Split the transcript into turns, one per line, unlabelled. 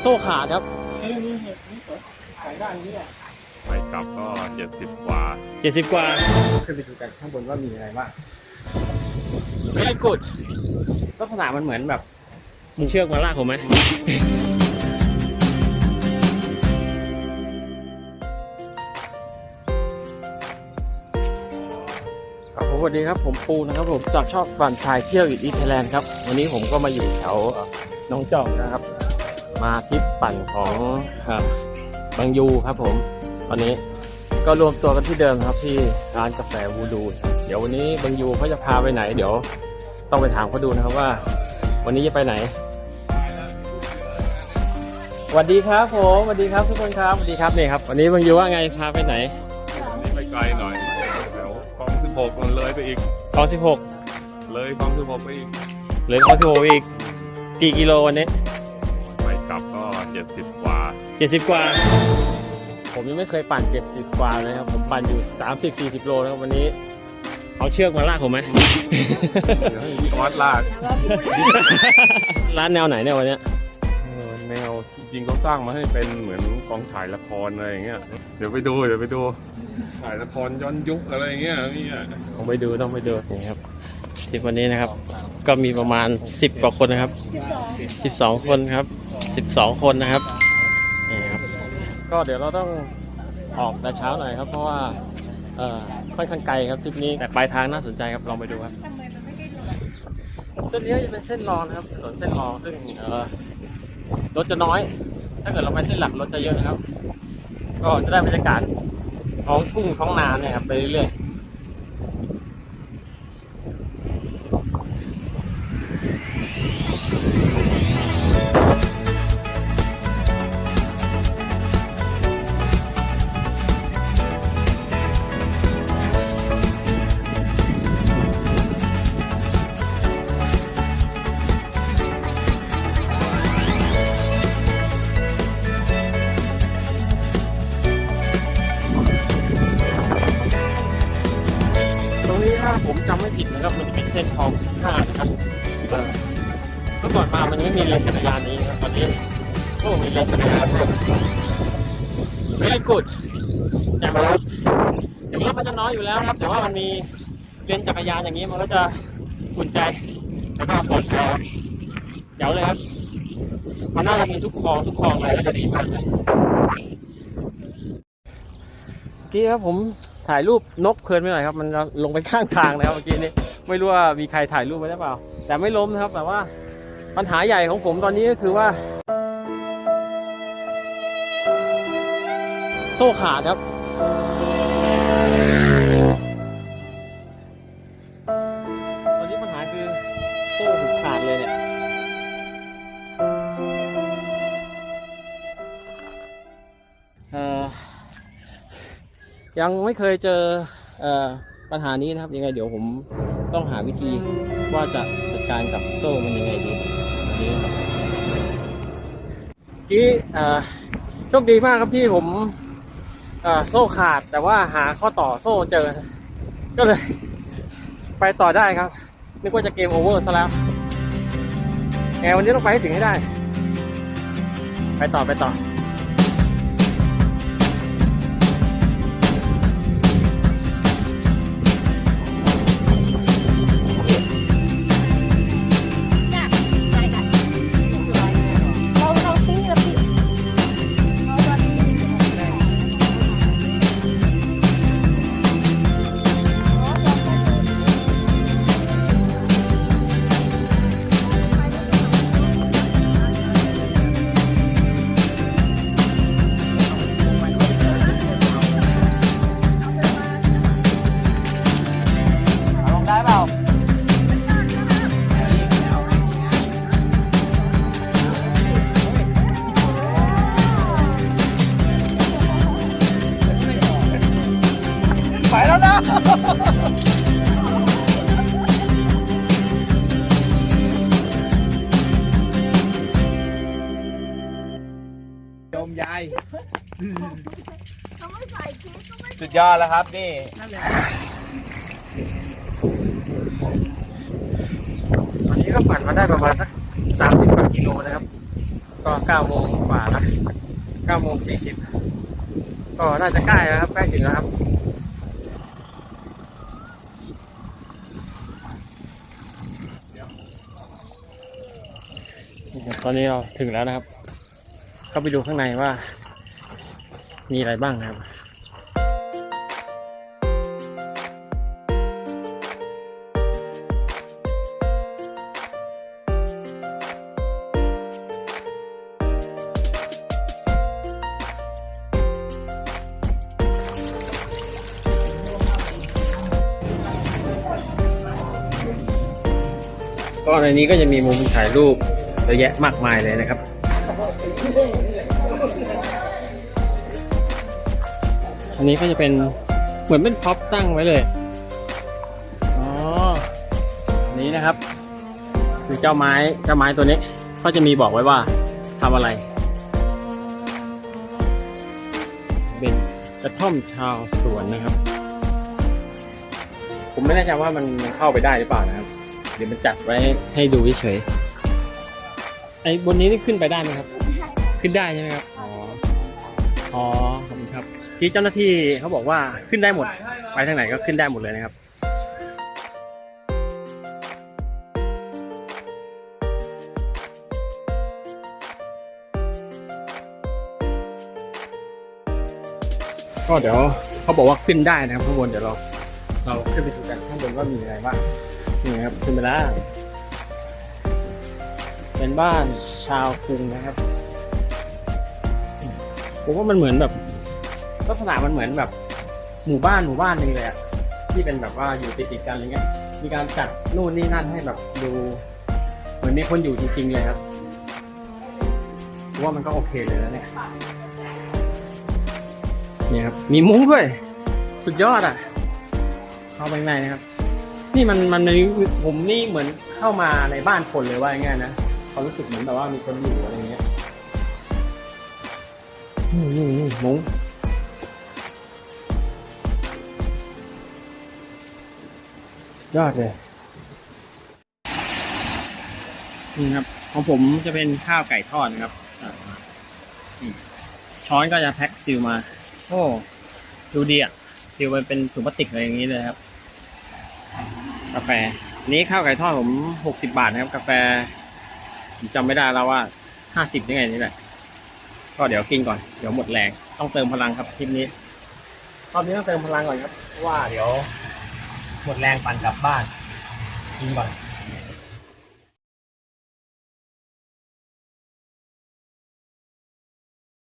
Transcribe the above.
โซ่ขาดครับ
ไปกลับก็เจ็ดสิบกว่า
เจ็ดสิบกว่า
ขึ้นไปดูกันข้างบนว่ามีอะไรบ้าง
very good ลักษณะมันเหมือนแบบมึงเชือกมาลากผมไหม วัสดีครับผมปูนะครับผมจากชอบปั่นชายเที่ยวอีทไทยแลนด์ครับวันนี้ผมก็มาอยู่แถวเอ่อหน้องจอกนะครับ มาทริปปั่นของเอ่อบางยูครับผมตอนนี้ก็รวมตัวกันที่เดิมครับที่ร้านกาแฟวูดูครับเดี๋ยววันนี้บางยูเขาจะพาไปไหน เดี๋ยวต้องไปถามเขาดูนะครับว่า วันนี้จะไปไหนสวัสดีครับผมสวัสดีครับทุกคนครับสวัสดีครับนี่ครับ วันนี้บางยูว่าไงพาไปไหน
วันนี้ไปไกลหน่อย หกมันเลยไปอีก
คลองสิบหก
เลยคลองสิบหกไปอีก
หรือคลองสิบหกอีก กี่กิโลวันนี้
ไปกลับก็เจ็ดสิบกว่า
เจ็ดสิบกว่า ผมยังไม่เคยปั่นเจ็ดสิบกว่าเลยครับผมปั่นอยู่สามสิบสี่สิบโลนะครับวันนี้เอาเชือกมาลากผมไหม
เดี๋ยวให้พี่ออสลาก
ร้านแนวไหนเนี่ยวันเนี้ย
เออ แนวจริงๆเขาสร้างมาให้เป็นเหมือนกองถ่ายละครอะไรอย่างเงี้ยเดี๋ยวไปดูเดี๋ยวไปดูถ่ายละครย้อนยุคอะไรอย่างเงี้ยนี่
ต้องไปดูต้องไปดูนี่ครับทริปวันนี้นะครับ ก็มีประมาณสิบกว่าคนนะครับสิบสองคนครับสิบสองคนนะครับนี่ครับ ก็เดี๋ยวเราต้องออกแต่เช้าหน่อยครับ เพราะว่าค่อนข้างไกลครับทริปนี้แต่ปลายทางน่าสนใจครับลองไปดูครับเส้นนี้จะเป็นเส้นรองนะครับถนนเส้นรองซึ่งเออ รถจะน้อย ถ้าเกิดเราไปเส้นหลักรถจะเยอะนะครับ ก็จะได้บรรยากาศของทุ่งท้องนาเนี่ยครับไปเรื่อยๆ ส้นคลอง15นะครับเมื่อก่อนมามันไม่มีเลนจักรยานนี้นะครับตอนนี้ก็มีเลนจักรยานด้วย very good แต่ว่าอย่างนี้มันจะน้อยอยู่แล้วครับ แต่ว่ามันมีเลนจักรยานอย่างนี้มันก็จะอุ่นใจแล้วก็ปลอดภัยครับเดี๋ยวเลยครับ มันน่าจะมีทุกคลองทุกคลองเลยก็จะดีมากเลยเมื่อกี้ครับผมถ่ายรูปนกเพลินไปหน่อยครับ มันลงไปข้างทางนะครับเมื่อกี้นี้ ไม่รู้ว่ามีใครถ่ายรูปไว้หรือเปล่า แต่ไม่ล้มนะครับ แต่ว่าปัญหาใหญ่ของผมตอนนี้ก็คือว่า โซ่ขาดครับ ตอนนี้ปัญหาคือโซ่ถูกขาดเลยเนี่ยอ่อยังไม่เคยเจอเอ่อปัญหานี้นะครับ ยังไงเดี๋ยวผม ต้องหาวิธีว่าจะจัดการกับโซ่มันยังไงดีนี่ครับที่เอ่อโชคดีมากครับที่ผมเอ่อโซ่ขาดแต่ว่าหาข้อต่อโซ่เจอ ก็เลย ไปต่อได้ครับ นึกว่าจะเกมโอเวอร์ซะแล้วแงวันนี้ต้องไปให้ถึงให้ได้ ไปต่อไปต่อ
ไปแล้วนะโยมยาย
เขาไม่ใส่ชุดก็ไม่
สุดยอดแล้วครับนี่
วันนี้ก็ฝันมาได้ประมาณสักสามสิบกว่ากิโลนะครับ ก็เก้าโมงกว่าละเก้าโมงสี่สิบก็น่าจะใกล้แล้วครับใกล้ถึงแล้วครับ ตอนนี้เราถึงแล้วนะครับ เข้าไปดูข้างในว่า มีอะไรบ้างนะครับก็ในนี้ก็จะมีมุมถ่ายรูป เยอะแยะมากมายเลยนะครับ อันนี้ก็จะเป็นเหมือนเป็นพ็อปตั้งไว้เลย อ๋ออันนี้นะครับ คือเจ้าไม้เจ้าไม้ตัวนี้ก็จะมีบอกไว้ว่าทำอะไร เป็นกระท่อมชาวสวนนะครับ ผมไม่แน่ใจว่ามันเข้าไปได้หรือเปล่านะครับ เดี๋ยวมันจัดไว้ให้ดูเฉยๆ อ้บนนี้นี่ขึ้นไปได้ไหมครับ ขึ้นได้ใช่ไหมครับ อ๋อ อ๋อขอบคุณครับ ที่เจ้าหน้าที่เขาบอกว่าขึ้นได้หมด ไปทางไหนก็ขึ้นได้หมดเลยนะครับก็เดี๋ยวเขาบอกว่าขึ้นได้นะครับข้างบนเดี๋ยวเรา เราขึ้นไปดูกันข้างบนว่ามีอะไรบ้างนี่ครับขึ้นไปแล้ว เป็นบ้านชาวกรุงนะครับ ผมว่ามันเหมือนแบบลักษณะมันเหมือนแบบ หมู่บ้านหมู่บ้านหนึ่งเลยอะที่เป็นแบบว่าอยู่ติดติดกันอะไรเงี้ย มีการจัดนู่นนี่นั่นให้แบบดู เหมือนมีคนอยู่จริงๆเลยครับผมว่ามันก็โอเคเลยนะเนี่ยนี่ครับมีมุ้งด้วย สุดยอดอะ เข้าไปในนะครับ นี่มันมันในผมนี่เหมือนเข้ามาในบ้านคนเลยว่าง่ายนะ ความรู้สึกเหมือนแบบว่ามีคนอยู่อะไรเงี้ยนี่นี่นี่มุ้งยอดเลยนี่ครับ ของผมจะเป็นข้าวไก่ทอดนะครับอ่านี่ช้อนก็จะแพ็คซิลมา โอ้ดูดีอะซิลมันเป็นถุงพลาสติกอะไรอย่างนี้เลยครับ กาแฟอันนี้ข้าวไก่ทอดผมหกสิบาทนะครับ กาแฟผม จำไม่ได้แล้วว่าห้าสิบยังไงนี่แหละ ก็เดี๋ยวกินก่อน เดี๋ยวหมดแรง ต้องเติมพลังครับทริปนี้รอบนี้ต้องเติมพลังก่อนครับเพราะว่าเดี๋ยว หมดแรงปั่นกลับบ้านกินก่อน